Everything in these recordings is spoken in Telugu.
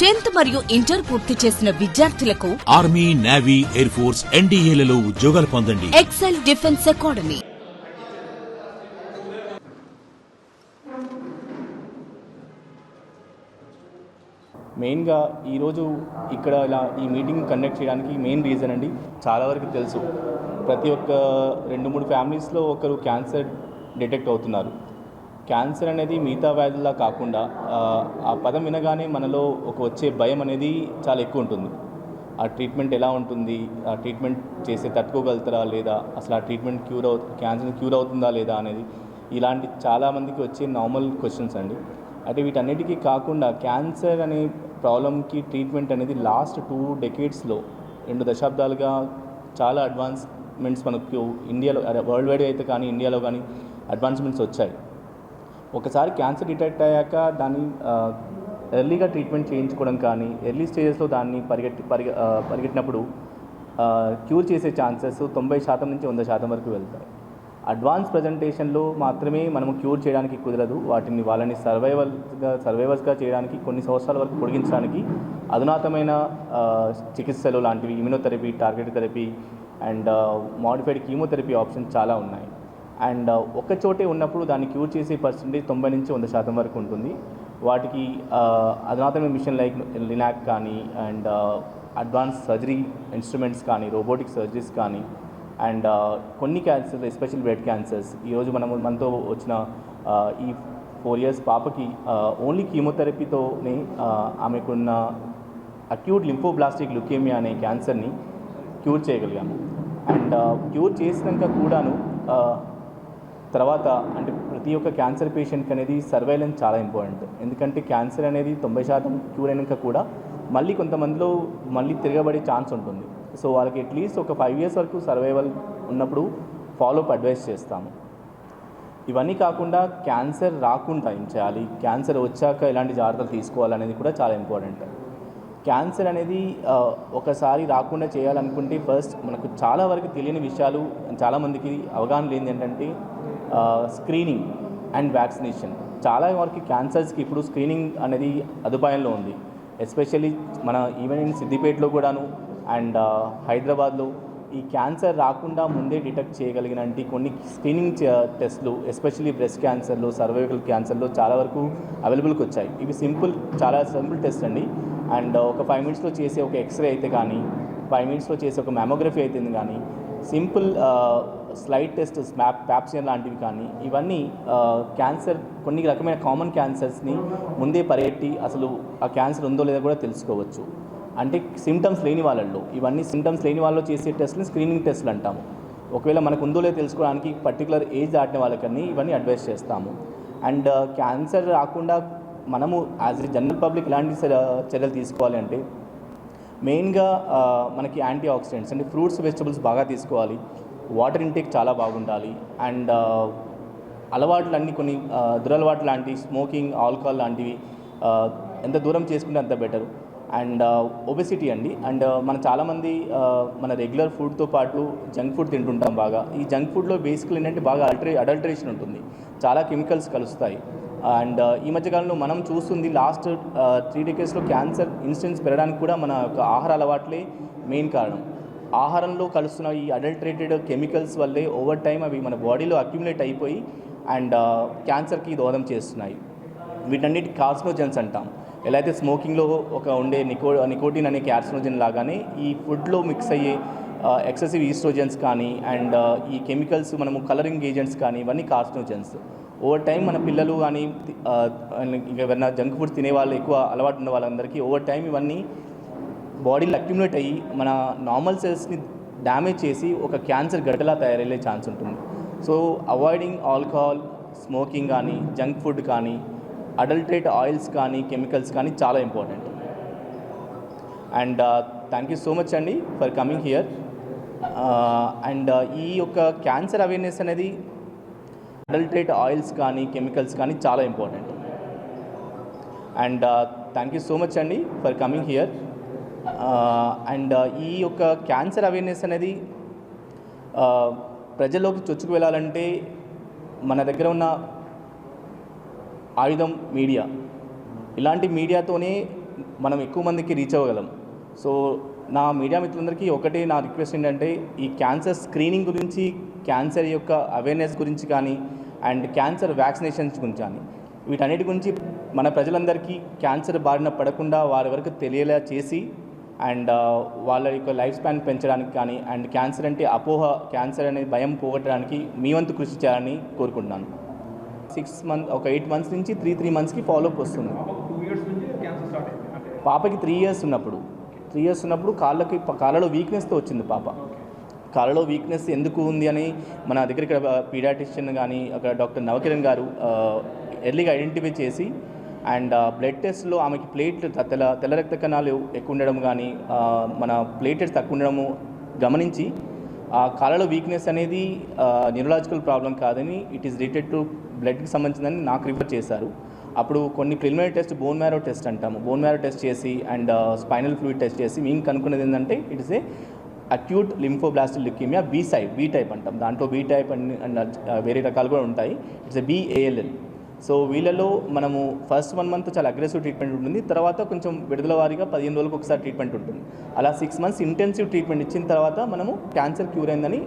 టెన్త్ మరియు ఇంటర్ పూర్తి చేసిన విద్యార్థులకు ఆర్మీ నేవీ ఎయిర్ ఫోర్స్ ఎన్డీఏలలో ఉద్యోగాలు పొందండి. Excel defence academy. మెయిన్గా ఈరోజు ఇక్కడ ఇలా ఈ మీటింగ్ కండక్ట్ చేయడానికి మెయిన్ రీజన్ అండి చాలా వరకు తెలుసు. ప్రతి ఒక్క రెండు మూడు ఫ్యామిలీస్లో ఒకరు క్యాన్సర్ డిటెక్ట్ అవుతున్నారు. క్యాన్సర్ అనేది మిగతా వ్యాధుల్లా కాకుండా ఆ, పదం వినగానే మనలో ఒక వచ్చే భయం అనేది చాలా ఎక్కువ ఉంటుంది. ఆ ట్రీట్మెంట్ ఎలా ఉంటుంది? ఆ ట్రీట్మెంట్ చేసే తట్టుకోగలుగుతారా లేదా? అసలు ఆ ట్రీట్మెంట్ క్యూర్ అవు క్యాన్సర్ క్యూర్ అవుతుందా లేదా అనేది ఇలాంటి చాలామందికి వచ్చే నార్మల్ క్వశ్చన్స్ అండి. అంటే వీటన్నిటికీ కాకుండా క్యాన్సర్ అనే ప్రాబ్లంకి ట్రీట్మెంట్ అనేది లాస్ట్ టూ డెకేడ్స్లో రెండు దశాబ్దాలుగా చాలా అడ్వాన్స్మెంట్స్ మనకు ఇండియాలో వరల్డ్ వైడ్ అయితే కానీ ఇండియాలో కానీ అడ్వాన్స్మెంట్స్ వచ్చాయి. ఒకసారి క్యాన్సర్ డిటెక్ట్ అయ్యాక దాన్ని ఎర్లీగా ట్రీట్మెంట్ చేయించుకోవడం కానీ ఎర్లీ స్టేజెస్లో దాన్ని పరిగెట్టి పరిగె పరిగెట్టినప్పుడు క్యూర్ చేసే ఛాన్సెస్ తొంభై శాతం నుంచి వంద శాతం వరకు వెళ్తాయి. అడ్వాన్స్ ప్రజెంటేషన్లో మాత్రమే మనము క్యూర్ చేయడానికి కుదరదు. వాటిని వాళ్ళని సర్వైవల్గా సర్వైవర్స్గా చేయడానికి కొన్ని సంవత్సరాల వరకు పొడిగించడానికి అధునాతమైన చికిత్సలు లాంటివి immunotherapy target therapy and modified chemotherapy options చాలా ఉన్నాయి. అండ్ ఒక్క చోటే ఉన్నప్పుడు దాన్ని క్యూర్ చేసే పర్సెంటేజ్ తొంభై నుంచి వంద శాతం వరకు ఉంటుంది. వాటికి అధునాతన మిషన్ లైక్ లినాక్ కానీ అండ్ అడ్వాన్స్ సర్జరీ ఇన్స్ట్రుమెంట్స్ కానీ రోబోటిక్ సర్జరీస్ కానీ అండ్ కొన్ని క్యాన్సర్స్ ఎస్పెషల్ బ్లడ్ క్యాన్సర్స్. ఈరోజు మనము మనతో వచ్చిన ఈ ఫోర్ ఇయర్స్ పాపకి ఓన్లీ కీమోథెరపీతోనే ఆమెకున్న అక్యూట్ లింఫోబ్లాస్టిక్ లుకేమియా అనే క్యాన్సర్ని క్యూర్ చేయగలిగాము. అండ్ క్యూర్ చేసినాక కూడాను తర్వాత అంటే ప్రతి ఒక్క క్యాన్సర్ పేషెంట్కి అనేది సర్వైలెన్స్ చాలా ఇంపార్టెంట్. ఎందుకంటే క్యాన్సర్ అనేది తొంభై శాతం క్యూర్ అయినాక కూడా మళ్ళీ కొంతమందిలో మళ్ళీ తిరగబడే ఛాన్స్ ఉంటుంది. సో వాళ్ళకి అట్లీస్ట్ ఒక ఫైవ్ ఇయర్స్ వరకు సర్వైవల్ ఉన్నప్పుడు ఫాలోఅప్ అడ్వైస్ చేస్తాము. ఇవన్నీ కాకుండా క్యాన్సర్ రాకుండా ఏం చేయాలి? క్యాన్సర్ వచ్చాక ఎలాంటి జాగ్రత్తలు తీసుకోవాలనేది కూడా చాలా ఇంపార్టెంట్. క్యాన్సర్ అనేది ఒకసారి రాకుండా చేయాలనుకుంటే ఫస్ట్ మనకు చాలా వరకు తెలియని విషయాలు చాలామందికి అవగాహన లేని ఏంటంటే స్క్రీనింగ్ అండ్ వ్యాక్సినేషన్ చాలా వరకు క్యాన్సర్స్కి ఇప్పుడు స్క్రీనింగ్ అనేది అదుపాయంలో ఉంది. ఎస్పెషల్లీ మన ఈవెన్ ఇన్ సిద్దిపేటలో కూడాను అండ్ హైదరాబాద్లో ఈ క్యాన్సర్ రాకుండా ముందే డిటెక్ట్ చేయగలిగినంటి కొన్ని స్క్రీనింగ్ టెస్ట్లు ఎస్పెషల్లీ బ్రెస్ట్ క్యాన్సర్లో సర్వైకల్ క్యాన్సర్లో చాలా వరకు అవైలబుల్కి వచ్చాయి. ఇవి సింపుల్ చాలా సింపుల్ టెస్ట్ అండి. అండ్ ఒక ఫైవ్ మినిట్స్లో చేసే ఒక ఎక్స్రే అయితే కానీ ఫైవ్ మినిట్స్లో చేసే ఒక మ్యామోగ్రఫీ అయితే కానీ simple slide test map pap smear లాంటివి కానీ ఇవన్నీ క్యాన్సర్ కొన్ని రకమైన కామన్ క్యాన్సర్స్ని ముందే పరిగెట్టి అసలు ఆ క్యాన్సర్ ఉందో లేదో కూడా తెలుసుకోవచ్చు. అంటే సిమ్టమ్స్ లేని వాళ్ళల్లో ఇవన్నీ సిమ్టమ్స్ లేని వాళ్ళు చేసే టెస్ట్ని స్క్రీనింగ్ టెస్ట్లు అంటాము. ఒకవేళ మనకు ఉందో లేదో తెలుసుకోవడానికి పర్టికులర్ ఏజ్ దాటిన వాళ్ళకని ఇవన్నీ అడ్వైస్ చేస్తాము. అండ్ క్యాన్సర్ రాకుండా మనము యాజ్ ఎ జనరల్ పబ్లిక్ ఇలాంటి చర్యలు తీసుకోవాలి అంటే మెయిన్గా మనకి యాంటీ ఆక్సిడెంట్స్ అంటే ఫ్రూట్స్ వెజిటబుల్స్ బాగా తీసుకోవాలి. వాటర్ ఇంటేక్ చాలా బాగుండాలి. అండ్ అలవాట్లు అన్నీ కొన్ని దురలవాట్లు లాంటి స్మోకింగ్ ఆల్కహాల్ లాంటివి ఎంత దూరం చేసుకుంటే అంత బెటర్ అండ్ ఒబెసిటీ అండి. అండ్ మన చాలామంది మన రెగ్యులర్ ఫుడ్తో పాటు జంక్ ఫుడ్ తింటుంటాం బాగా. ఈ జంక్ ఫుడ్లో బేసికల్ ఏంటంటే బాగా అల్టరే అడల్టరేషన్ ఉంటుంది. చాలా కెమికల్స్ కలుస్తాయి. అండ్ ఈ మధ్యకాలంలో మనం చూస్తుంది లాస్ట్ త్రీ డేకేస్లో క్యాన్సర్ ఇన్సిడెన్స్ పెరగడానికి కూడా మన యొక్క ఆహార అలవాట్లే మెయిన్ కారణం. ఆహారంలో కలుస్తున్న ఈ అడల్టరేటెడ్ కెమికల్స్ వల్లే ఓవర్ టైం అవి మన బాడీలో అక్యుములేట్ అయిపోయి అండ్ క్యాన్సర్కి uh, దోహదం చేస్తున్నాయి. వీటన్నిటి కార్సినోజెన్స్ అంటాం. ఎలా అయితే స్మోకింగ్లో ఒక ఉండే నికో నికోటిన్ అనే క్యార్సినోజన్ లాగానే ఈ ఫుడ్లో మిక్స్ అయ్యే uh, ఎక్సెసివ్ ఈస్ట్రోజన్స్ కానీ అండ్ uh, ఈ కెమికల్స్ మనము కలరింగ్ ఏజెంట్స్ కానీ ఇవన్నీ కార్సినోజన్స్ ఓవర్ టైం మన పిల్లలు కానీ ఇంకా ఎవరైనా జంక్ ఫుడ్స్ తినే వాళ్ళు ఎక్కువ అలవాటు ఉన్న వాళ్ళందరికీ ఓవర్ టైం ఇవన్నీ బాడీలో అక్యుములేట్ అయ్యి మన నార్మల్ సెల్స్ని డ్యామేజ్ చేసి ఒక క్యాన్సర్ గడ్డలా తయారయ్యే ఛాన్స్ ఉంటుంది. సో అవాయిడింగ్ ఆల్కహాల్ స్మోకింగ్ కానీ జంక్ ఫుడ్ కానీ అడల్టరేట్ ఆయిల్స్ కానీ కెమికల్స్ కానీ చాలా important and thank you so much అండి ఫర్ కమింగ్ హియర్ అండ్ ఈ యొక్క క్యాన్సర్ అవేర్నెస్ అనేది అడల్టరేట్ ఆయిల్స్ కానీ కెమికల్స్ కానీ చాలా important and thank you so much అండి ఫర్ కమింగ్ హియర్ అండ్ ఈ యొక్క క్యాన్సర్ అవేర్నెస్ అనేది ప్రజల్లోకి చొచ్చుకు వెళ్ళాలంటే మన దగ్గర ఉన్న ఆయుధం మీడియా. ఇలాంటి మీడియాతోనే మనం ఎక్కువ మందికి రీచ్ అవ్వగలం. సో నా మీడియా మిత్రులందరికీ ఒకటే నా రిక్వెస్ట్ ఏంటంటే ఈ క్యాన్సర్ స్క్రీనింగ్ గురించి క్యాన్సర్ యొక్క అవేర్నెస్ గురించి కానీ అండ్ క్యాన్సర్ వ్యాక్సినేషన్స్ గురించి కానీ వీటన్నిటి గురించి మన ప్రజలందరికీ క్యాన్సర్ బారిన పడకుండా వారి వరకు తెలియలా చేసి అండ్ వాళ్ళ యొక్క లైఫ్ స్పాన్ పెంచడానికి కానీ అండ్ క్యాన్సర్ అంటే అపోహ క్యాన్సర్ అనే భయం పోగొట్టడానికి మీ వంతు కృషి చేయాలని కోరుకుంటున్నాను. సిక్స్ మంత్ ఒక ఎయిట్ మంత్స్ నుంచి త్రీ త్రీ మంత్స్కి ఫాలోఅప్ వస్తుంది. పాపకి త్రీ ఇయర్స్ ఉన్నప్పుడు త్రీ ఇయర్స్ ఉన్నప్పుడు కాళ్ళకి కాళ్ళలో వీక్నెస్తో వచ్చింది పాప. కాళ్ళలో వీక్నెస్ ఎందుకు ఉంది అని మన దగ్గర ఇక్కడ పీడియాటిషియన్ కానీ అక్కడ డాక్టర్ నవకిరణ్ గారు ఎర్లీగా ఐడెంటిఫై చేసి అండ్ బ్లడ్ టెస్ట్లో ఆమెకి ప్లేట్లు తెల్ల తెల్ల రక్త కణాలు ఎక్కువ ఉండడం కానీ మన ప్లేటెట్స్ తక్కువ ఉండడము గమనించి ఆ కాళ్ళలో వీక్నెస్ అనేది న్యూరలాజికల్ ప్రాబ్లం కాదని ఇట్ ఈస్ రిలేటెడ్ టు బ్లడ్కి సంబంధించిందని నాకు రిఫర్ చేశారు. అప్పుడు కొన్ని preliminary test bone marrow test అంటాము. బోన్ మ్యారో టెస్ట్ చేసి అండ్ స్పైనల్ ఫ్లూయిడ్ టెస్ట్ చేసి మేము కనుక్కున్నది ఏంటంటే it is a acute lymphoblastic leukaemia B side B type అంటాం. దాంట్లో బీ టైప్ అండ్ వేరే రకాలు కూడా ఉంటాయి. ఇట్స్ ఏ బీఏఎల్ఎల్ సో వీళ్ళలో మనము ఫస్ట్ వన్ మంత్ చాలా అగ్రెసివ్ ట్రీట్మెంట్ ఉంటుంది. తర్వాత కొంచెం విడుదల వారీగా పదిహేను రోజులకు ఒకసారి ట్రీట్మెంట్ ఉంటుంది. అలా సిక్స్ మంత్స్ ఇంటెన్సివ్ ట్రీట్మెంట్ ఇచ్చిన తర్వాత మనము క్యాన్సర్ క్యూర్ అయిందని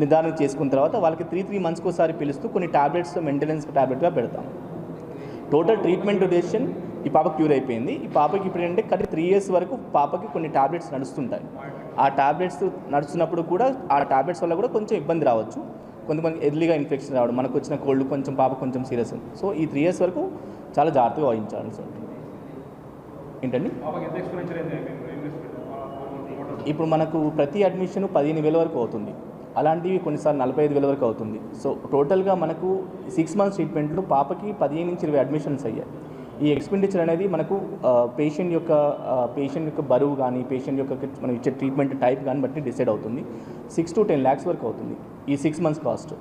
నిర్ధారణ చేసుకున్న తర్వాత వాళ్ళకి త్రీ త్రీ మంత్స్కి ఒకసారి పిలుస్తూ కొన్ని టాబ్లెట్స్ మెయింటెనెన్స్ ట్యాబ్లెట్గా పెడతాం. టోటల్ ట్రీట్మెంట్ డ్యూరేషన్ ఈ పాప క్యూర్ అయిపోయింది. ఈ పాపకి ఇప్పుడు ఏంటంటే కరెక్ట్ త్రీ ఇయర్స్ వరకు పాపకి కొన్ని టాబ్లెట్స్ నడుస్తుంటాయి. ఆ టాబ్లెట్స్ నడుస్తున్నప్పుడు కూడా ఆ టాబ్లెట్స్ వల్ల కూడా కొంచెం ఇబ్బంది రావచ్చు. కొంతమంది ఎర్లీగా ఇన్ఫెక్షన్ రావడం మనకు వచ్చిన కోల్డ్ కొంచెం పాప కొంచెం సీరియస్ సో ఈ త్రీ ఇయర్స్ వరకు చాలా జాగ్రత్తగా వహించాలి సార్. ఏంటండి? ఇప్పుడు మనకు ప్రతి అడ్మిషన్ పదిహేను వేల వరకు అవుతుంది. అలాంటివి కొన్నిసార్లు నలభై ఐదు వేల వరకు అవుతుంది. సో టోటల్గా మనకు సిక్స్ మంత్స్ ట్రీట్మెంట్లో పాపకి పదిహేను నుంచి ఇరవై అడ్మిషన్స్ అయ్యాయి. ఈ ఎక్స్పెండిచర్ అనేది మనకు పేషెంట్ యొక్క పేషెంట్ యొక్క బరువు కానీ పేషెంట్ యొక్క మనం ఇచ్చే ట్రీట్మెంట్ టైప్ కానీ బట్టి డిసైడ్ అవుతుంది. సిక్స్ టు టెన్ ల్యాక్స్ వరకు అవుతుంది. ఈ సిక్స్ మంత్స్ కాస్ట్